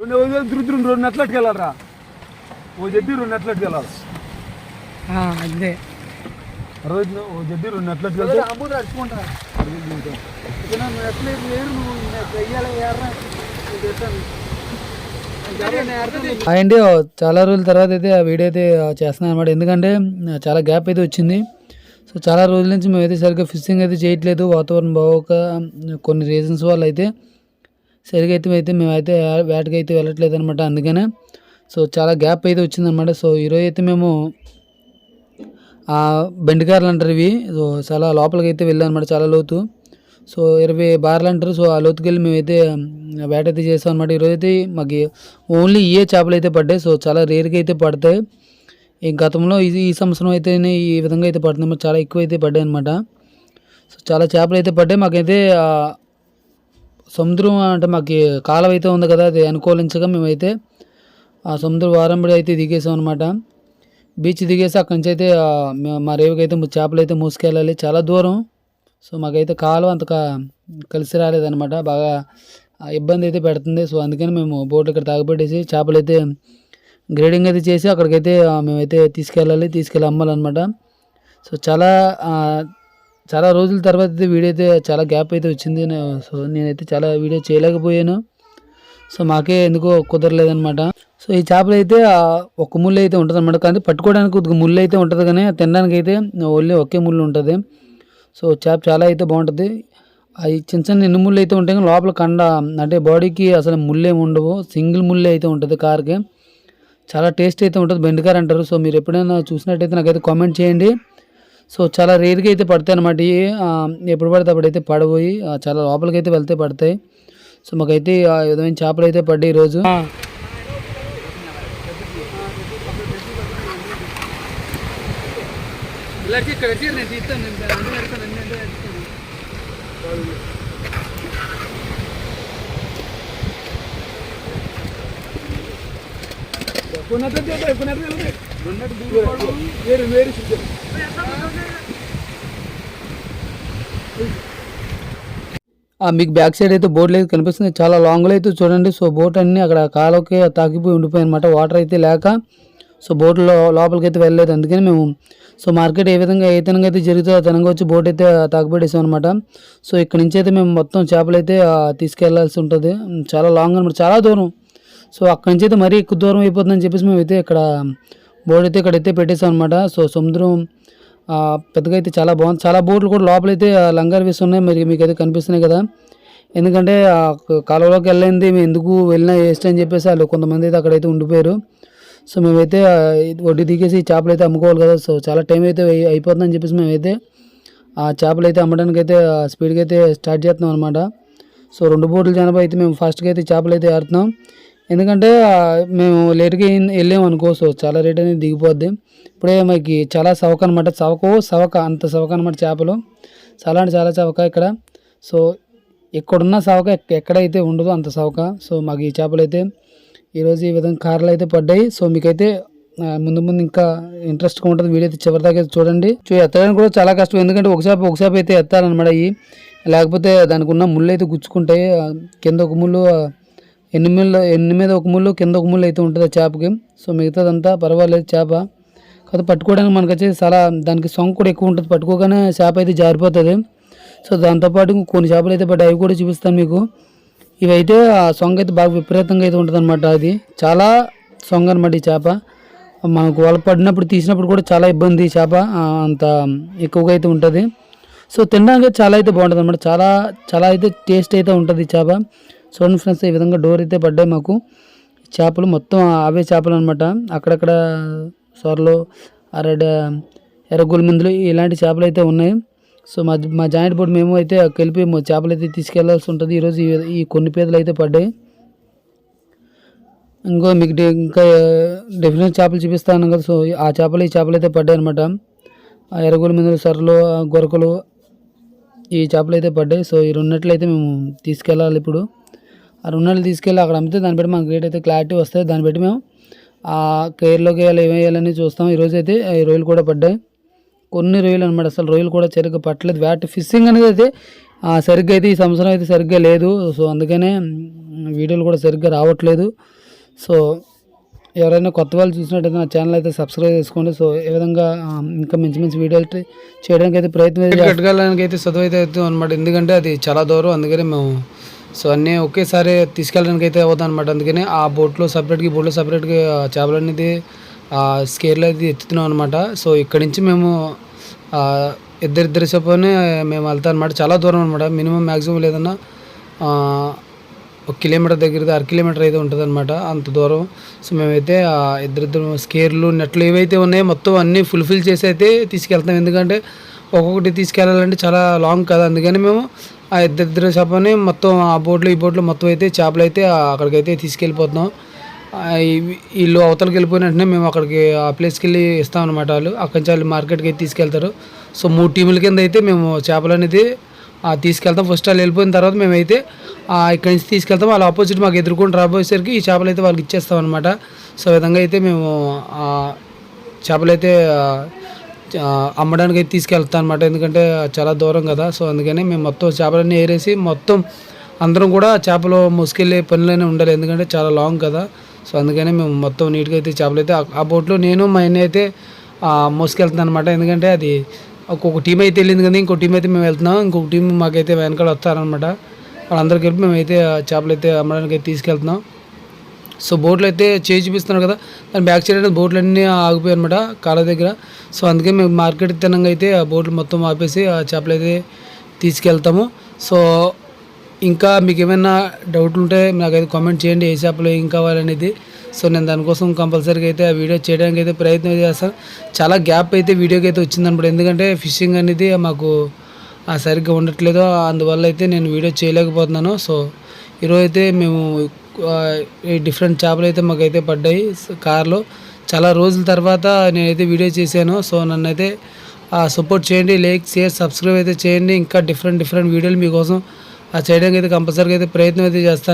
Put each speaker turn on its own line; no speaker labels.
రెండు రోజులు తిరుగుతు రెండు నెట్లకి వెళ్ళాలరా ఓ జడ్డి రెండు నెట్లకి వెళ్ళాలి
అదే.
రోజు ఓ జడ్డి రెండు నెట్లకి వెళ్తే
అమ్ముడు అడుచుకుంటా ఎట్లా లేరు నువ్వు వెయ్యాలి అండి చాలా రోజుల తర్వాత అయితే ఆ వీడియో అయితే చేస్తున్నాను అనమాట ఎందుకంటే చాలా గ్యాప్ అయితే వచ్చింది. సో చాలా రోజుల నుంచి మేమైతే సరిగ్గా ఫిషింగ్ అయితే చేయట్లేదు. వాతావరణం బాగోక కొన్ని రీజన్స్ వల్ల అయితే. సరిగా అయితే అయితే మేమైతే వేటకి అయితే వెళ్ళట్లేదు అనమాట అందుకనే. సో చాలా గ్యాప్ అయితే వచ్చిందనమాట సో ఈరోజు అయితే మేము ఆ బెండకాయలు అంటారు ఇవి. సో చాలా లోపలికి అయితే వెళ్ళాం అనమాట చాలా లోతు. సో ఇరవై బార్లు అంటారు. సో ఆ లోతుకి వెళ్ళి మేమైతే వేట అయితే చేసాం అనమాట ఈరోజు అయితే మాకు ఓన్లీ ఇయే చేపలు అయితే పడ్డాయి. సో చాలా రేర్గా అయితే పడతాయి. ఈ గతంలో ఇది ఈ సంవత్సరం అయితే ఈ విధంగా అయితే పడుతుంది చాలా ఎక్కువ అయితే పడ్డాయి అనమాట సో చాలా చేపలు అయితే పడ్డాయి. మాకైతే సముద్రం అంటే మాకు కాలం అయితే ఉంది కదా అది అనుకూలించగా మేమైతే ఆ సముద్ర వారంబడి అయితే దిగేసాం అనమాట బీచ్ దిగేసి అక్కడి నుంచి అయితే మా రేవుకి అయితే చేపలు అయితే మూసుకెళ్ళాలి. చాలా దూరం. సో మాకైతే కాలం అంత కలిసి రాలేదనమాట బాగా ఇబ్బంది అయితే పెడుతుంది. సో అందుకని మేము బోట్ ఇక్కడ తాగబెట్టేసి చేపలు అయితే గ్రేడింగ్ అయితే చేసి అక్కడికైతే మేమైతే తీసుకెళ్ళాలి తీసుకెళ్ళి అమ్మాలన్నమాట. సో చాలా చాలా రోజుల తర్వాత అయితే వీడియో అయితే చాలా గ్యాప్ అయితే వచ్చింది. సో నేనైతే చాలా వీడియో చేయలేకపోయాను. సో మాకే ఎందుకో కుదరలేదనమాట సో ఈ చేపలు అయితే ఒక ముళ్ళు అయితే ఉంటుంది అనమాట కానీ పట్టుకోవడానికి కొద్దిగా ముళ్ళు అయితే ఉంటుంది కానీ తినడానికి అయితే ఓన్లీ ఒకే ముళ్ళు ఉంటుంది. సో చేప చాలా అయితే బాగుంటుంది. అవి చిన్న చిన్న ఎన్ని ముళ్ళు అయితే ఉంటాయి కానీ లోపల కండ అంటే బాడీకి అసలు ముళ్ళేమి ఉండవు. సింగిల్ ముళ్ళే అయితే ఉంటుంది కార్కి. చాలా టేస్ట్ అయితే ఉంటుంది. బెండకాయ అంటారు సో మీరు ఎప్పుడైనా చూసినట్టయితే నాకైతే కామెంట్ చేయండి. సో చాలా రేర్గా అయితే పడతాయి అనమాట ఎప్పుడు పడితే అప్పుడైతే పడబోయి చాలా లోపలికి అయితే వెళ్తే పడతాయి. సో మాకైతే ఆ విధమైన చేపలు అయితే పడ్డాయి ఈరోజు.
వేరు వేరు. చూద్దాం
ఆ మీకు బ్యాక్ సైడ్ అయితే బోట్లు అయితే కనిపిస్తుంది. చాలా లాంగ్లో అయితే చూడండి. సో బోట్ అన్ని అక్కడ కాలకి తాకిపోయి ఉండిపోయి అనమాట వాటర్ అయితే లేక సో బోట్లో లోపలికి అయితే వెళ్ళలేదు. అందుకని మేము సో మార్కెట్ ఏ విధంగా ఏ తనంగా అయితే జరుగుతుందో ఆ తనంగా వచ్చి బోట్ అయితే తాకిపెట్టేసాం అనమాట సో ఇక్కడ నుంచి అయితే మేము మొత్తం చేపలు అయితే తీసుకెళ్ళాల్సి ఉంటుంది. చాలా లాంగ్ అనమాట చాలా దూరం. సో అక్కడి నుంచి అయితే మరీ ఎక్కువ దూరం అయిపోతుందని చెప్పేసి మేము అయితే ఇక్కడ బోట్ అయితే ఇక్కడైతే పెట్టేసాం అనమాట సో సముద్రం పెద్దగా అయితే చాలా బాగుంది. చాలా బోట్లు కూడా లోపలైతే ఆ, లంగాలు వేసి ఉన్నాయి. మరి మీకు అయితే కనిపిస్తున్నాయి కదా. ఎందుకంటే ఆ కాలువలోకి వెళ్ళింది. మేము ఎందుకు వెళ్ళినా వేస్ట్ అని చెప్పేసి వాళ్ళు కొంతమంది అయితే అక్కడైతే ఉండిపోయారు. సో మేమైతే వడ్డీ దిగేసి చేపలు అయితే అమ్ముకోవాలి కదా. సో చాలా టైం అయితే అయిపోతుందని చెప్పేసి మేమైతే ఆ చేపలు అయితే అమ్మడానికి అయితే స్పీడ్గా అయితే స్టార్ట్ చేస్తున్నాం అనమాట సో రెండు బోట్ల జనాభా అయితే మేము ఫాస్ట్గా అయితే చేపలు అయితే ఆడుతున్నాం. ఎందుకంటే మేము లేట్గా వెళ్ళాము అనుకో సో చాలా రేట్ అనేది దిగిపోద్ది. ఇప్పుడే మనకి చాలా సవక అనమాట చవక సవక అంత సవక అనమాట చేపలు. చాలా అంటే చాలా చవక ఇక్కడ. సో ఇక్కడున్న సవక ఎక్కడైతే ఉండదో అంత సవక. సో మాకు ఈ చేపలు అయితే ఈరోజు ఈ విధంగా కార్లు అయితే పడ్డాయి. సో మీకైతే ముందు ముందు ఇంకా ఇంట్రెస్ట్గా ఉంటుంది. వీడియో అయితే చివరి దాకా చూడండి. చూ ఎత్తడానికి కూడా చాలా కష్టం. ఎందుకంటే ఒక చేప ఒక చేప అయితే ఎత్తాలన్నమాట అవి లేకపోతే దానికి ఉన్న ముళ్ళు అయితే గుచ్చుకుంటాయి. కింద ఒక ముళ్ళు ఎన్ని ముళ్ళు ఎన్ని మీద ఒక ముళ్ళు కింద ఒక ముళ్ళు అయితే ఉంటుంది ఆ చేపకి. సో మిగతాదంతా పర్వాలేదు చేప. కాదు పట్టుకోవడానికి మనకు వచ్చేసి చాలా దానికి సొంగ కూడా ఎక్కువ ఉంటుంది. పట్టుకోగానే చేప అయితే జారిపోతుంది. సో దాంతోపాటు కొన్ని చేపలు అయితే పడ్డాయి. అవి కూడా చూపిస్తాను మీకు. ఇవైతే ఆ సొంగ అయితే బాగా విపరీతంగా అయితే ఉంటుంది అనమాట అది. చాలా సొంగ అనమాట ఈ చేప. మనకు వాళ్ళు పడినప్పుడు తీసినప్పుడు కూడా చాలా ఇబ్బంది ఈ చేప. అంత ఎక్కువగా అయితే ఉంటుంది. సో తినడానికి చాలా అయితే బాగుంటుంది అనమాట చాలా చాలా అయితే టేస్ట్ అయితే ఉంటుంది ఈ చేప. చూడండి ఫ్రెండ్స్ ఈ విధంగా డోర్ అయితే పడ్డాయి మాకు. చేపలు మొత్తం అవే చేపలు అనమాట అక్కడక్కడ సొరలు అరడ ఎర్రగోలు మందులు ఇలాంటి చేపలు అయితే ఉన్నాయి. సో మా మా జాయింట్ బోర్డు మేము అయితే కలిపి మా చేపలు అయితే తీసుకెళ్ళాల్సి ఉంటుంది. ఈరోజు ఈ- కొన్ని పీతలు అయితే పడ్డాయి. ఇంకో మీకు ఇంకా డిఫరెంట్ చేపలు చూపిస్తాను కదా సో ఆ చేపలు ఈ చేపలు అయితే పడ్డాయి అనమాట ఆ ఎర్రగోలు మందులు సొరలు గొరకలు ఈ చేపలు అయితే పడ్డాయి. సో ఈ రెండిట్లయితే మేము తీసుకెళ్ళాలి ఇప్పుడు. ఆ రెండున్నట్లు తీసుకెళ్ళి అక్కడ అమ్మితే దాన్ని బట్టి మనకు రేట్ అయితే క్లారిటీ వస్తుంది దాన్ని బట్టి మేము ఆ కేర్లోకి వేయాలి ఏమి వేయాలని చూస్తాం. ఈరోజు అయితే ఈ రొయ్యలు కూడా పడ్డాయి. కొన్ని రొయ్యలు అనమాట అసలు రొయ్యలు కూడా సరిగ్గా పట్టలేదు. వేట ఫిషింగ్ అనేది అయితే
సరిగ్గా అయితే ఈ సంవత్సరం అయితే సరిగ్గా లేదు. సో అందుకనే వీడియోలు కూడా సరిగ్గా రావట్లేదు. సో ఎవరైనా కొత్త వాళ్ళు చూసినట్టయితే నా ఛానల్ అయితే సబ్స్క్రైబ్ చేసుకోండి. సో ఈ విధంగా ఇంకా మంచి మంచి వీడియోలు చేయడానికి అయితే ప్రయత్నం అయితే చదువు అయితే అవుతుంది అనమాట ఎందుకంటే అది చాలా దూరం. అందుకని మేము సో అన్నీ ఒకేసారి తీసుకెళ్ళడానికి అయితే అవుతుంది అనమాట అందుకని ఆ బోట్లో సపరేట్గా బోట్లో సపరేట్గా చేపలు అనేది స్కేర్లో అయితే ఎత్తుతున్నాం అనమాట సో ఇక్కడి నుంచి మేము ఇద్దరిద్దరి చొప్పునే మేము వెళ్తాం అనమాట చాలా దూరం అనమాట మినిమం మ్యాక్సిమం లేదన్నా ఒక కిలోమీటర్ దగ్గర అర కిలోమీటర్ అయితే ఉంటుంది అనమాట అంత దూరం. సో మేమైతే ఆ ఇద్దరిద్దరు స్కేర్లు నెట్లు ఏవైతే ఉన్నాయో మొత్తం అన్నీ ఫుల్ఫిల్ చేసి అయితే తీసుకెళ్తాం. ఎందుకంటే ఒక్కొక్కటి తీసుకెళ్ళాలంటే చాలా లాంగ్ కదా. అందుకని మేము ఆ ఇద్దరిద్దరు చేపని మొత్తం ఆ బోట్లు ఈ బోట్లు మొత్తం అయితే చేపలు అయితే అక్కడికైతే తీసుకెళ్ళిపోతున్నాం. వీళ్ళు అవతలకి వెళ్ళిపోయిన వెంటనే మేము అక్కడికి ఆ ప్లేస్కి వెళ్ళి ఇస్తాం అనమాట వాళ్ళు. అక్కడి నుంచి వాళ్ళు మార్కెట్కి అయితే తీసుకెళ్తారు. సో మూడు టీముల కింద అయితే మేము చేపలు అనేది తీసుకెళ్తాం. ఫస్ట్ వాళ్ళు వెళ్ళిపోయిన తర్వాత మేమైతే ఇక్కడి నుంచి తీసుకెళ్తాం. వాళ్ళ ఆపోజిట్ మాకు ఎదుర్కొని రాబోయేసరికి ఈ చేపలు అయితే వాళ్ళకి ఇచ్చేస్తాం అనమాట సో విధంగా అయితే మేము చేపలు అయితే అమ్మడానికి అయితే తీసుకెళ్తాం అనమాట ఎందుకంటే చాలా దూరం కదా. సో అందుకని మేము మొత్తం చేపలన్నీ ఏరేసి మొత్తం అందరం కూడా చేపలు మోసుకెళ్ళే పనులనే ఉండాలి. ఎందుకంటే చాలా లాంగ్ కదా. సో అందుకని మేము మొత్తం నీట్గా అయితే చేపలు అయితే ఆ- బోట్లో నేను మా అన్న అయితే ఆ, మోసుకెళ్తున్నాను అనమాట ఎందుకంటే అది ఒక్కొక్క టీం అయితే వెళ్ళింది కదా. ఇంకో టీం అయితే మేము వెళ్తున్నాం. ఇంకొక టీం మాకైతే వెనకాల వస్తారనమాట వాళ్ళందరికీ కలిపి మేమైతే చేపలు అయితే అమ్మడానికి అయితే తీసుకెళ్తున్నాం. సో బోట్లు అయితే చేయి చూపిస్తున్నారు కదా. దాని బ్యాక్ సైడ్ అయితే బోట్లు అన్నీ ఆగిపోయాయి అనమాట కాళ్ళ దగ్గర. సో అందుకే మేము మార్కెట్ తినంగా అయితే ఆ బోట్లు మొత్తం ఆపేసి ఆ చేపలు అయితే తీసుకెళ్తాము. సో ఇంకా మీకు ఏమైనా డౌట్లు ఉంటే నాకైతే కామెంట్ చేయండి ఏ చేపలు ఏం కావాలనేది సో నేను దానికోసం కంపల్సరీగా అయితే ఆ వీడియో చేయడానికి అయితే ప్రయత్నం చేస్తాను. చాలా గ్యాప్ అయితే వీడియోకి అయితే వచ్చిందనమాట ఎందుకంటే ఫిషింగ్ అనేది మాకు సరిగ్గా ఉండట్లేదు. అందువల్ల అయితే నేను వీడియో చేయలేకపోతున్నాను. సో ఈరోజు అయితే మేము డిఫరెంట్ చేపలు అయితే మాకైతే పడ్డాయి. కార్లో. చాలా రోజుల తర్వాత నేనైతే వీడియో చేశాను. సో నన్ను అయితే సపోర్ట్ చేయండి. లైక్ షేర్ సబ్స్క్రైబ్ అయితే చేయండి. ఇంకా డిఫరెంట్ డిఫరెంట్ వీడియోలు మీకోసం ఆ చేయడానికి అయితే కంపల్సరీగా అయితే ప్రయత్నం అయితే చేస్తాను.